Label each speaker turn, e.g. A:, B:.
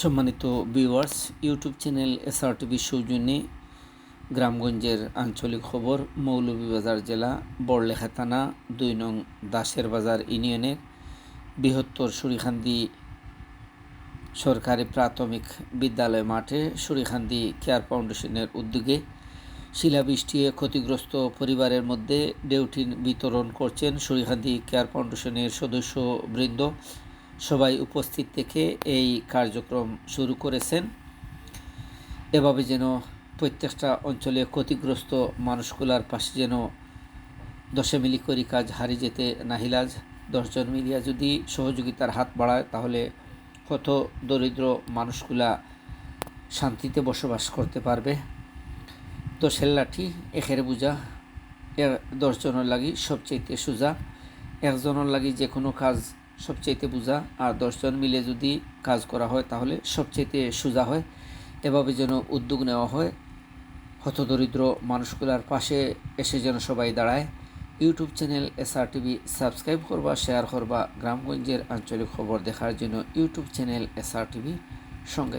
A: সম্মানিত viewers YouTube channel SR TV সৌজন্যে গ্রামগঞ্জের আঞ্চলিক খবর মৌলভীবাজার জেলা বড়লেখা থানা দুই নং দাসের বাজার ইউনিয়নের বৃহত্তর সুরিখান্দি সরকারি প্রাথমিক বিদ্যালয় মাঠে সুরিখান্দি কেয়ার ফাউন্ডেশনের উদ্যোগে শিলাবৃষ্টিতে ক্ষতিগ্রস্ত পরিবারের মধ্যে ডেউটিন বিতরণ করছেন সুরিখান্দি কেয়ার ফাউন্ডেশনের সদস্যবৃন্দ। সবাই উপস্থিত থেকে এই কার্যক্রম শুরু করেছেন। এভাবে যেন প্রত্যেকটা অঞ্চলে ক্ষতিগ্রস্ত মানুষগুলার পাশে যেন দশে মিলি করি কাজ হারিয়ে যেতে নাহিলাজ। দশজন মিলিয়া যদি সহযোগিতার হাত বাড়ায়, তাহলে কত দরিদ্র মানুষগুলা শান্তিতে বসবাস করতে পারবে। দশের লাঠি এখের বুঝা দশজনের লাগি সবচেয়ে সোজা। একজনের লাগি যে কোনো কাজ সবচেয়েতে বোঝা আর দশজন মিলে যদি কাজ করা হয়, তাহলে সবচেয়েতে সোজা হয়। এভাবে যেন উদ্যোগ নেওয়া হয়। হতদরিদ্র মানুষগুলার পাশে এসে যেন সবাই দাঁড়ায়। YouTube channel SR TV subscribe করবা, শেয়ার করবা। গ্রামগঞ্জের আঞ্চলিক খবর দেখার জন্য ইউটিউব চ্যানেল এসআর টিভি সঙ্গে